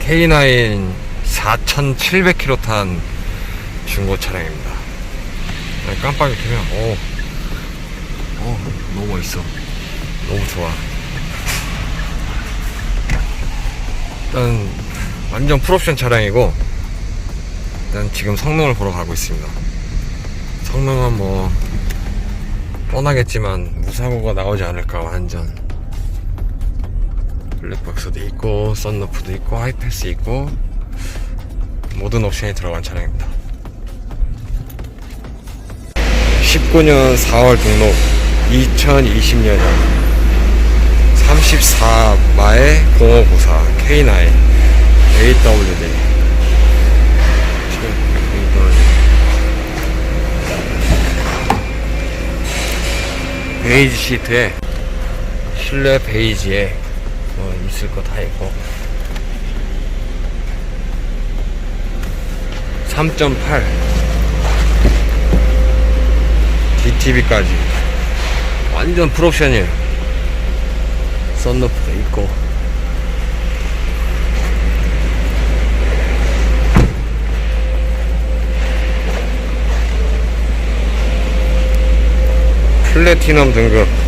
K9 4,700km 탄 중고 차량입니다. 아니, 깜빡이 켜면, 오, 오, 너무 멋있어. 너무 좋아. 일단, 완전 풀옵션 차량이고, 일단 지금 성능을 보러 가고 있습니다. 성능은 뭐, 뻔하겠지만, 무사고가 나오지 않을까, 완전. 블랙박스도 있고 썬루프도 있고 하이패스 있고 모든 옵션이 들어간 차량입니다. 19년 4월 등록 2020년형 34마의 0594 K9 AWD 베이지 시트에 실내 베이지에 뭐 있을 거 다 있고. 3.8 DTV까지. 완전 풀옵션이에요 썬루프도 있고. 플래티넘 등급